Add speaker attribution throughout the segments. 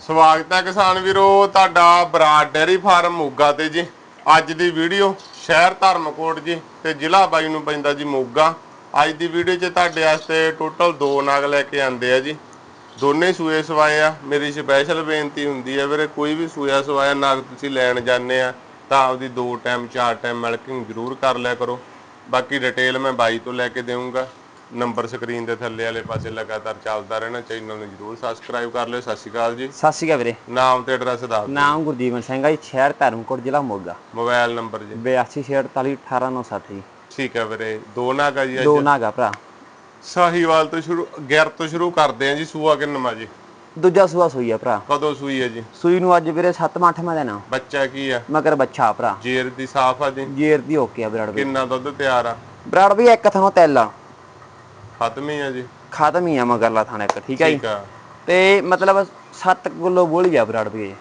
Speaker 1: ਸਵਾਗਤ ਹੈ ਕਿਸਾਨ ਵੀਰੋ, ਤੁਹਾਡਾ ਬਰਾਡ ਡੈਰੀ ਫਾਰਮ ਮੋਗਾ ਤੇ ਜੀ। ਅੱਜ ਦੀ ਵੀਡੀਓ ਸ਼ਹਿਰ ਧਰਮਕੋਟ ਜੀ ਤੇ ਜ਼ਿਲ੍ਹਾ ਬਾਈ ਨੂੰ ਪੈਂਦਾ ਜੀ ਮੋਗਾ। ਅੱਜ ਦੀ ਵੀਡੀਓ 'ਚ ਤੁਹਾਡੇ ਵਾਸਤੇ ਟੋਟਲ ਦੋ ਨਾਗ ਲੈ ਕੇ ਆਂਦੇ ਆ ਜੀ। ਦੋਨੇ ਸੂਏ ਸਵਾਏ ਆ। ਮੇਰੀ ਸਪੈਸ਼ਲ ਬੇਨਤੀ ਹੁੰਦੀ ਹੈ ਵੀਰੇ, ਕੋਈ ਵੀ ਸੂਆ ਸਵਾਇਆ ਨਾਗ ਤੁਸੀਂ ਲੈਣ ਜਾਂਦੇ ਆ, ਤਾਂ ਆਪਦੀ ਦੋ ਟਾਈਮ ਚਾਰ ਟਾਈਮ ਮਿਲਕਿੰਗ ਜ਼ਰੂਰ ਕਰ ਲਿਆ ਕਰੋ। ਬਾਕੀ ਡਿਟੇਲ ਮੈਂ ਬਾਈ ਤੋਂ ਲੈ ਕੇ ਦੇਵਾਂਗਾ ਨੰਬਰ ਸਕਰੀਨ ਦੇ ਥੱਲੇ ਵਾਲੇ ਪਾਸੇ ਲਗਾਤਾਰ ਚੱਲਦਾ ਰਹਿਣਾ ਚੈਨਲ ਨੂੰ ਜਰੂਰ ਸਬਸਕ੍ਰਾਈਬ ਕਰ ਲਿਓ। ਸਤਿ ਸ਼੍ਰੀ ਅਕਾਲ ਜੀ।
Speaker 2: ਸਤਿ ਸ਼੍ਰੀ ਅਕਾਲ ਵੀਰੇ।
Speaker 1: ਨਾਮ ਤੇ ਐਡਰੈਸ ਦੱਸ ਦਿਓ।
Speaker 2: ਨਾਮ ਗੁਰਜੀਵਨ ਸਿੰਘ ਆ ਜੀ ਸ਼ਹਿਰ ਧਰਮਕੋਟ ਜ਼ਿਲ੍ਹਾ ਮੋਗਾ।
Speaker 1: ਮੋਬਾਈਲ ਨੰਬਰ ਜੀ।
Speaker 2: 82481890 ਜੀ।
Speaker 1: ਠੀਕ ਹੈ ਵੀਰੇ। ਦੋ ਨਾਗਾ ਜੀ
Speaker 2: ਦੋ ਨਾਗਾ ਭਰਾ।
Speaker 1: ਸਾਹੀਵਾਲ ਤੋਂ ਸ਼ੁਰੂ 11 ਤੋਂ ਸ਼ੁਰੂ ਕਰਦੇ ਆ ਜੀ ਸੂਆ ਕਿੰਨਵਾ ਜੀ?
Speaker 2: ਦੂਜਾ ਸੂਆ ਸੂਈ ਆ ਭਰਾ।
Speaker 1: ਕਦੋਂ ਸੂਈ ਹੈ ਜੀ?
Speaker 2: ਸੂਈ ਨੂੰ ਅੱਜ ਵੀਰੇ 7ਵਾਂ 8ਵਾਂ ਦੇਣਾ
Speaker 1: ਬੱਚਾ ਕੀ ਆ?
Speaker 2: ਮਗਰ ਬੱਚਾ ਭਰਾ।
Speaker 1: ਜੇਰ ਦੀ ਸਾਫ਼ ਆ ਜੀ।
Speaker 2: ਜੇਰ ਦੀ ਓਕੇ ਆ ਬਰਾੜ ਵੀ।
Speaker 1: ਕਿੰਨਾ ਦੁੱਧ ਤਿਆਰ ਆ?
Speaker 2: ਬਰਾੜ ਵੀ ਇੱਕ ਥਾਂ ਤੈਲ ਆ।
Speaker 1: ਖਤਮ ਹੀ ਆ ਜੀ।
Speaker 2: ਖਤਮ ਹੀ ਆ ਮਗਰਲਾ ਥਾਂ ਇੱਕ ਠੀਕ ਹੈ ਜੀ?
Speaker 1: ਠੀਕ ਆ।
Speaker 2: ਤੇ ਮਤਲਬ 7 ਕਿਲੋ ਬੋਲੀ ਆ ਬਰਾੜ ਵੀ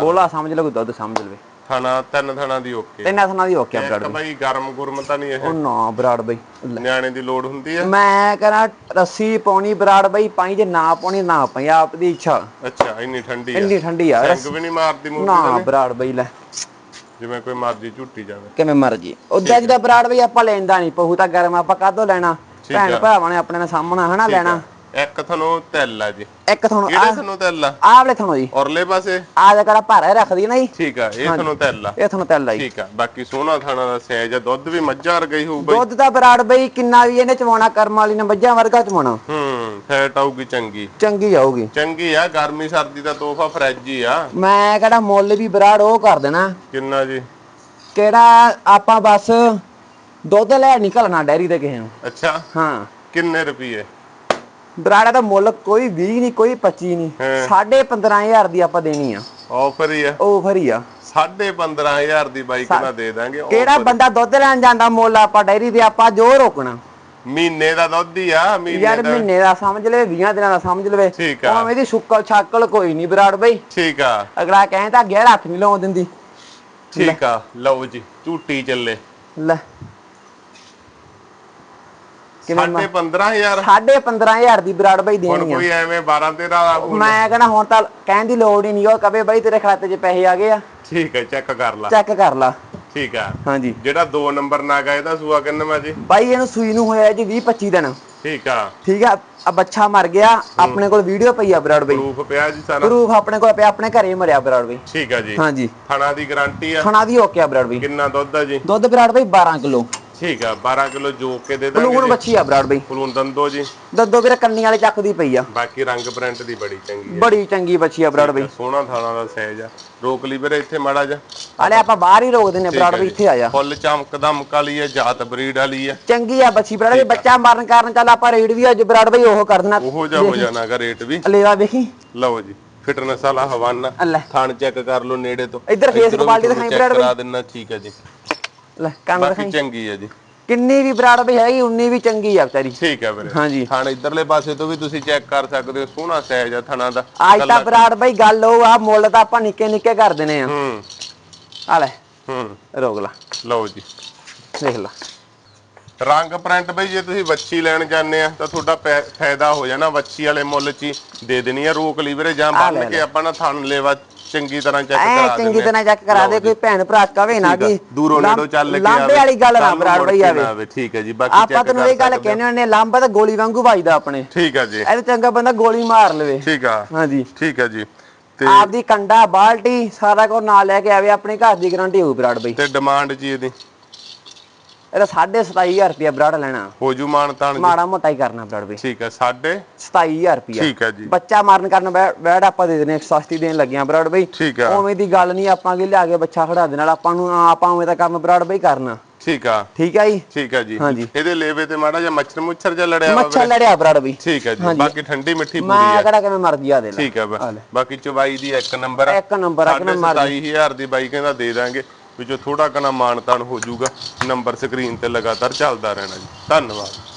Speaker 2: ਬੋਲਾ ਸਮਝ ਲਓ ਦੁੱਧ ਸਮਝ ਲਵੇ।
Speaker 1: ਥਣਾ ਤਿੰਨ ਥਣਾ ਦੀ ਓਕੇ।
Speaker 2: ਤਿੰਨਾਂ ਥਾਂ ਦੀ ਓਕੇ ਬਰਾੜ
Speaker 1: ਬਾਈ ਗਰਮ ਗੁਰਮ ਤਾਂ ਨਹੀਂ ਇਹ।
Speaker 2: ਉਹ ਨਾ ਬਰਾੜ ਬਈ।
Speaker 1: ਨਿਆਣੇ ਦੀ ਲੋੜ ਹੁੰਦੀ ਆ।
Speaker 2: ਮੈਂ ਕਹਿੰਦਾ ਰੱਸੀ ਪਾਉਣੀ ਬਰਾੜ ਬਈ ਪਾਈ ਜੇ ਨਾ ਪਾਉਣੀ ਨਾ ਪਾਈ ਆਪ ਦੀ ਇੱਛਾ।
Speaker 1: ਅੱਛਾ ਇੰਨੀ ਠੰਡੀ ਆ।
Speaker 2: ਇੰਨੀ ਠੰਡੀ ਆ।
Speaker 1: ਸਿੰਘ ਵੀ ਨਹੀਂ ਮਾਰਦੀ ਮੂੰਹ
Speaker 2: ਨਾ ਬਰਾੜ ਬਈ ਲੈ।
Speaker 1: ਜਿਵੇਂ ਕੋਈ ਮਰਜ਼ੀ ਝੁੱਟੀ ਜਾਵੇ।
Speaker 2: ਕਿਵੇਂ ਮਰਜ਼ੀ। ਉਦਾਂ ਜਿਹਦਾ ਬਰਾੜ ਬਈ ਆਪਾਂ ਲੈਂਦਾ ਨਹੀਂ ਪਹੂ ਤਾਂ ਗਰਮ ਆਪਾਂ ਕਾਹਤੋਂ ਲੈਣਾ? ਭੈਣ ਭਰਾਵਾਂ ਨੇ ਆਪਣੇ ਨਾਲ ਸਾਹਮਣਾ ਹਨਾ ਲੈਣਾ।
Speaker 1: ਇੱਕ ਥਣੋਂ ਤਿਲ ਆ ਜੀ।
Speaker 2: ਇੱਕ ਤੁਹਾਨੂੰ
Speaker 1: ਕਿਹੜੇ ਥਣੋਂ ਤਿਲ ਆ?
Speaker 2: ਆਹ ਵਾਲੇ ਤੁਹਾਨੂੰ ਜੀ।
Speaker 1: ਔਰਲੇ ਪਾਸੇ?
Speaker 2: ਆ ਜਾ ਕੜਾ ਭਾਰਾ ਰੱਖਦੀ ਨਾ ਜੀ।
Speaker 1: ਠੀਕ ਆ ਇਹ ਥਣੋਂ ਤਿਲ ਆ।
Speaker 2: ਇਹ ਤੁਹਾਨੂੰ ਤੈਲ ਲਾਈ
Speaker 1: ਠੀਕ ਆ ਬਾਕੀ ਸੋਹਣਾ ਥਾਣਾ ਦਾ ਸਾਈਜ਼ ਆ ਦੁੱਧ ਵੀ ਮੱਝਾਂ ਵਰਗਾ ਹੀ ਹੋਊ ਬਈ
Speaker 2: ਦੁੱਧ ਦਾ ਬਰਾੜ ਬਈ ਕਿੰਨਾ ਵੀ ਇਹਨੇ ਚਵਾਉਣਾ ਕਰਮ ਵਾਲੀ ਨੇ ਮੱਝਾਂ ਵਰਗਾ ਚਵਾਉਣਾ।
Speaker 1: ਹੂੰ ਫੈਟ ਆਊਗੀ ਚੰਗੀ।
Speaker 2: ਚੰਗੀ ਜਾਊਗੀ
Speaker 1: ਚੰਗੀ ਆ ਗਰਮੀ ਸਰਦੀ ਦਾ ਤੋਹਫਾ ਫਰਿੱਜ ਹੀ ਆ।
Speaker 2: ਮੈਂ ਕਿਹੜਾ ਮੁੱਲ ਵੀ ਬਰਾੜ ਉਹ ਕਰ ਦੇਣਾ।
Speaker 1: ਕਿੰਨਾ ਜੀ?
Speaker 2: ਕਿਹੜਾ ਆਪਾਂ ਬਸ ਦੁੱਧ ਲੈ ਨਿਕਲਣਾ ਡੈਰੀ ਤੇ ਕਿਸੇ ਨੂੰ।
Speaker 1: ਅੱਛਾ।
Speaker 2: ਹਾਂ।
Speaker 1: ਕਿੰਨੇ ਰੁਪਏ
Speaker 2: ਬਰਾੜਾ ਦਾ ਮੁੱਲ ਕੋਈ 20 ਨਹੀਂ ਕੋਈ 25 ਨਹੀਂ।
Speaker 1: ਹਾਂ।
Speaker 2: ਸਾਢੇ 15000 ਦੀ ਆਪਾਂ ਦੇਣੀ ਆ।
Speaker 1: ਆਫਰ ਹੀ ਆ।
Speaker 2: ਓਵਰ ਹੀ ਆ।
Speaker 1: 15500 ਦੀ ਬਾਈਕ ਨਾਲ ਦੇ ਦਾਂਗੇ?
Speaker 2: ਕਿਹੜਾ ਬੰਦਾ ਦੁੱਧ ਲੈਣ ਜਾਂਦਾ ਮੁੱਲ ਆਪਾਂ ਡੈਰੀ ਤੇ ਆਪਾਂ ਜੋ ਰੋਕਣਾ।
Speaker 1: ਮਹੀਨੇ ਦਾ ਦੁੱਧ ਹੀ ਆ ਮਹੀਨੇ
Speaker 2: ਯਾਰ ਮਹੀਨੇ ਦਾ ਸਮਝ ਲਵੇ 20 ਦਿਨਾਂ ਦਾ ਸਮਝ ਲਵੇ।
Speaker 1: ਠੀਕ ਆ।
Speaker 2: ਦੀ ਸ਼ੁੱਕਲ ਛਾਕਲ ਕੋਈ ਨਹੀਂ ਬਰਾੜ ਬਈ।
Speaker 1: ਠੀਕ ਆ।
Speaker 2: ਅਗਲਾ ਕਹੇ ਤਾਂ ਗਹਿਰ ਹੱਥ ਨਹੀਂ ਲਾਉਣ ਦਿੰਦੀ।
Speaker 1: ਠੀਕ ਆ। ਲਓ ਜੀ ਝੂਟੀ ਚੱਲੇ।
Speaker 2: ਲੈ। ਕਿਵੇਂ
Speaker 1: ਸਾਢੇ 15000
Speaker 2: ਸਾਢੇ 15000 ਦੀ ਬਰਾੜ ਬਈ ਦੇਣੀ ਆ।
Speaker 1: ਕੋਈ ਐਵੇਂ 12 13 ਦਾ
Speaker 2: ਮੈਂ ਕਹਿੰਦਾ ਹੁਣ ਤਾਂ ਕਹਿਣ ਦੀ ਲੋੜ ਹੀ ਨਹੀਂ ਉਹ ਕਵੇ ਬਈ ਤੇਰੇ ਖਾਤੇ 'ਚ ਪੈਸੇ ਆ ਗਏ ਆ।
Speaker 1: ਠੀਕ ਹੈ ਚੈੱਕ ਕਰ ਲਾ।
Speaker 2: ਚੈੱਕ ਕਰ ਲਾ।
Speaker 1: ਠੀਕ ਆ।
Speaker 2: ਹਾਂਜੀ।
Speaker 1: ਜਿਹੜਾ 2 ਨੰਬਰ ਨਾਗਾ ਇਹਦਾ ਸੂਆ ਕਿੰਨਾ ਜੀ?
Speaker 2: ਬਾਈ ਇਹਨੂੰ ਸੂਈ ਨੂੰ ਹੋਇਆ ਜੀ 20 25 ਦਿਨ।
Speaker 1: ਠੀਕ ਆ।
Speaker 2: ਠੀਕ ਆ ਆ ਬੱਚਾ ਮਰ ਗਿਆ ਆਪਣੇ ਕੋਲ ਵੀਡੀਓ ਪਈ ਆ ਬਰਾੜ ਬਈ।
Speaker 1: ਪ੍ਰੂਫ ਪਿਆ ਜੀ ਸਾਰਾ?
Speaker 2: ਪ੍ਰੂਫ ਆਪਣੇ ਕੋਲ ਪਿਆ ਆਪਣੇ ਘਰੇ ਮਰਿਆ ਬਰਾੜ ਬਈ।
Speaker 1: ਠੀਕ ਆ ਜੀ।
Speaker 2: ਹਾਂਜੀ।
Speaker 1: ਥਣਾ ਦੀ ਗਾਰੰਟੀ ਆ?
Speaker 2: ਖਾਣਾ ਦੀ ਓਕੇ ਆ ਬਰਾੜ ਬਈ।
Speaker 1: ਕਿੰਨਾ ਦੁੱਧ ਆ ਜੀ?
Speaker 2: ਦੁੱਧ ਬਰਾੜ ਬਈ 12 ਕਿਲੋ।
Speaker 1: ਠੀਕ ਆ 12 ਕਿਲੋ ਜੋਕ ਕੇ ਦੇ ਦਾਂਗੇ
Speaker 2: ਬਲੂਣ
Speaker 1: ਜੀ।
Speaker 2: ਬੱਚੀ ਆ ਬਰਾੜ ਬਈ।
Speaker 1: ਫਲੂਨ ਦੰਦੋ ਜੀ।
Speaker 2: ਦੱਦੋ ਵੀਰੇ ਕੰਨੀ ਵਾਲੇ ਚੱਕਦੀ ਪਈ ਆ।
Speaker 1: ਬਾਕੀ ਰੰਗ ਪ੍ਰਿੰਟ ਦੀ ਬੜੀ ਚੰਗੀ
Speaker 2: ਬੜੀ ਚੰਗੀ ਬੱਚੀ ਆ ਬਰਾੜ ਬਈ।
Speaker 1: ਸੋਹਣਾ ਥਾਣਾ ਦਾ ਸਾਈਜ਼ ਆ। ਰੋਕ ਲਈ ਵੀਰੇ ਇੱਥੇ ਮਾੜਾ ਜਾ
Speaker 2: ਆਲੇ ਆਪਾਂ ਬਾਹਰ ਹੀ ਰੋਕ ਦਿੰਨੇ ਬਰਾੜ ਬਈ ਇੱਥੇ ਆ ਜਾ।
Speaker 1: ਫੁੱਲ ਚਮਕਦਾ ਵਾਲੀ ਆ ਜਾਤ ਬਰੀਡ ਵਾਲੀ ਆ।
Speaker 2: ਚੰਗੀ ਆ ਬੱਚੀ ਬਰਾੜ ਬਈ ਬੱਚਾ ਮਾਰਨ ਕਾਰਨ ਚੱਲ ਆਪਾਂ ਰੇਡ ਵੀ ਅੱਜ ਬਰਾੜ ਬਈ ਉਹ ਕਰ ਦੇਣਾ।
Speaker 1: ਉਹੋ ਜਿਹਾ ਹੋ ਜਾਣਾਗਾ ਰੇਟ ਵੀ।
Speaker 2: ਲੇਵਾ ਵੇਖੀ।
Speaker 1: ਲਓ ਜੀ ਫਿਟਨੈਸ ਵਾਲਾ ਹਵਾਨਾ। ਥਾਣ ਚੈੱਕ ਕਰ ਲਓ ਨੇੜੇ ਤੋਂ।
Speaker 2: ਇੱਧਰ quality
Speaker 1: ਤੁਹਾਨੂੰ
Speaker 2: ਦਿਖਾਈ ਬਰਾੜ
Speaker 1: ਕਰਾ ਦਿੰਨਾ ਠੀਕ ਹੈ ਜੀ।
Speaker 2: ਲੈ ਕੰਨ
Speaker 1: ਬਾਕੀ
Speaker 2: ਦਿਖਾਈ।
Speaker 1: ਚੰਗੀ ਹੈ ਜੀ।
Speaker 2: ਕਿੰਨੀ ਵੀ ਬਰਾੜ ਬਈ ਹੈਗੀ ਉਨੀ ਵੀ ਚੰਗੀ ਆ ਵਿਚਾਰੀ।
Speaker 1: ਠੀਕ ਹੈ ਵੀਰੇ।
Speaker 2: ਹਾਂਜੀ।
Speaker 1: ਥਾਣ ਇਧਰਲੇ ਪਾਸੇ ਤੋਂ ਵੀ ਤੁਸੀਂ ਚੈੱਕ ਕਰ ਸਕਦੇ ਹੋ ਸੋਹਣਾ ਸਾਈਜ਼ ਆ ਥਣਾ ਦਾ।
Speaker 2: ਅੱਜ ਤਾਂ ਬਰਾੜ ਬਈ ਗੱਲ ਉਹ ਆ ਮੁੱਲ ਤਾਂ ਆਪਾਂ ਨਿੱਕੇ ਨਿੱਕੇ ਕਰ ਦਿੰਨੇ ਆ।
Speaker 1: ਹੂੰ।
Speaker 2: ਆ ਲੈ।
Speaker 1: ਹੂੰ।
Speaker 2: ਰੋਕ ਲਾ।
Speaker 1: ਲਓ ਜੀ।
Speaker 2: ਦੇਖ ਲਾ।
Speaker 1: ਰੰਗ ਪ੍ਰਿੰਟ ਬਈ ਜੇ ਤੁਸੀਂ ਵੱਛੀ ਲੈਣ ਜਾਂਦੇ ਆ ਤਾਂ ਤੁਹਾਡਾ ਪੈ- ਫਾਇਦਾ ਹੋ ਜਾਣਾ ਵੱਛੀ ਵਾਲੇ ਮੁੱਲ 'ਚ ਹੀ। ਦੇ ਦੇਣੀ ਆ ਰੋਕ ਲਈ ਵੀਰੇ ਜਾਂ
Speaker 2: ਆ
Speaker 1: ਬੰਨ ਕੇ ਆਪਾਂ ਨਾ ਥਣ ਲੈਵਾ ਚੰਗੀ ਤਰ੍ਹਾਂ ਚੈੱਕ
Speaker 2: ਐ
Speaker 1: ਕਰਾ
Speaker 2: ਚੰਗੀ
Speaker 1: ਦਿੰਦੇ
Speaker 2: ਤਰ੍ਹਾਂ ਚੈੱਕ ਕਰਾ ਦੇ ਕੋਈ ਭੈਣ ਭਰਾ ਕਵੇ ਨਾ ਕਿ
Speaker 1: ਦੂਰੋਂ ਨੇੜੋਂ ਚੱਲ ਕੇ
Speaker 2: ਲਾਂਭੇ ਵਾਲੀ ਗੱਲ ਨਾ
Speaker 1: ਨੂੰ
Speaker 2: ਬਰਾੜ ਬਈ ਆਵੇ।
Speaker 1: ਨਾ ਠੀਕ ਹੈ ਜੀ ਬਾਕੀ
Speaker 2: ਆਪਾਂ ਤੈਨੂੰ ਇਹ ਗੱਲ ਕਹਿੰਦੇ ਹੁੰਦੇ ਲਾਂਬਾ ਤਾਂ ਗੋਲੀ ਵਾਂਗੂ ਵੱਜਦਾ ਆਪਣੇ।
Speaker 1: ਠੀਕ ਹੈ ਜੀ।
Speaker 2: ਇਹ ਚੰਗਾ ਬੰਦਾ ਗੋਲੀ ਮਾਰ ਲਵੇ।
Speaker 1: ਠੀਕ ਆ।
Speaker 2: ਹਾਂਜੀ।
Speaker 1: ਠੀਕ ਹੈ ਜੀ। ਤੇ
Speaker 2: ਆਪਦੀ ਕੰਡਾ ਬਾਲਟੀ ਸਾਰਾ ਕੁਝ ਨਾਲ ਲੈ ਕੇ ਆਵੇ ਆਪਣੇ ਘਰ ਦੀ ਗਾਰੰਟੀ ਹੋਊ ਬਰਾੜ ਬਈ।
Speaker 1: ਤੇ ਡਿਮਾਂਡ ਜੀ ਇਹਦੀ।
Speaker 2: ਇਹਦਾ 27500 ਰੁਪਇਆ ਬਰਾੜ ਲੈਣਾ।
Speaker 1: ਹੋ ਜੂ ਮਾਨ ਤਾਨ ਜੀ।
Speaker 2: ਮਾੜਾ ਮੋਟਾ ਹੀ ਕਰਨਾ ਬਰਾੜ ਬਈ
Speaker 1: ਠੀਕ ਹੈ ਸਾਡੇ
Speaker 2: 27000 ਰੁਪਇਆ।
Speaker 1: ਠੀਕ ਹੈ ਜੀ।
Speaker 2: ਬੱਚਾ ਮਾਰਨ ਕਰਨ ਬੈਡ ਆਪਾਂ ਦੇ ਦੇਣੇ 160 ਦੇਣ ਲੱਗਿਆ ਬਰਾੜ ਬਈ
Speaker 1: ਠੀਕ ਆ
Speaker 2: ਉਵੇਂ ਦੀ ਗੱਲ ਨਹੀਂ ਆਪਾਂ ਅੱਗੇ ਲਿਆ ਕੇ ਬੱਚਾ ਖੜਾ ਦੇ ਨਾਲ ਆਪਾਂ ਨੂੰ ਆਪਾਂ ਉਵੇਂ ਤਾਂ ਕੰਮ ਬਰਾੜ ਬਈ ਕਰਨਾ।
Speaker 1: ਠੀਕ ਆ।
Speaker 2: ਠੀਕ ਆ ਜੀ?
Speaker 1: ਠੀਕ ਹੈ ਜੀ।
Speaker 2: ਹਾਂਜੀ।
Speaker 1: ਇਹਦੇ ਲੇਵੇ ਤੇ ਮਾੜਾ ਜਿਹਾ ਮੱਛਰ ਮੁੱਛਰ ਜਿਹਾ ਲੜਿਆ ਵਾ
Speaker 2: ਮੱਛਰ ਲੜਿਆ ਬਰਾੜ ਬਈ
Speaker 1: ਠੀਕ ਹੈ ਜੀ। ਬਾਕੀ ਠੰਡੀ ਮਿੱਠੀ ਪੂਰੀ
Speaker 2: ਮੈਂ
Speaker 1: ਹੈ।
Speaker 2: ਕਿਹੜਾ ਕਿਵੇਂ ਮਰਜ਼ੀ ਆ ਦੇ ਲੈ
Speaker 1: ਠੀਕ ਹੈ ਬਾ- ਬਾਕੀ ਚਵਾਈ ਦੀ ਇੱਕ ਨੰਬਰ ਆ।
Speaker 2: ਇੱਕ ਨੰਬਰ ਆ ਕਿਵੇਂ ਮਰਜ਼ੀ।
Speaker 1: 27000 ਦੀ ਬਾਈ ਕਹਿੰਦਾ ਦੇ ਦਾਂਗੇ। ਵਿੱਚੋਂ ਥੋੜਾ ਕਨਾ ਮਾਨਤਾਨ ਹੋ ਜਾਊਗਾ ਨੰਬਰ ਸਕਰੀਨ ਤੇ ਲਗਾਤਾਰ ਚੱਲਦਾ ਰਹਿਣਾ ਜੀ। ਧੰਨਵਾਦ।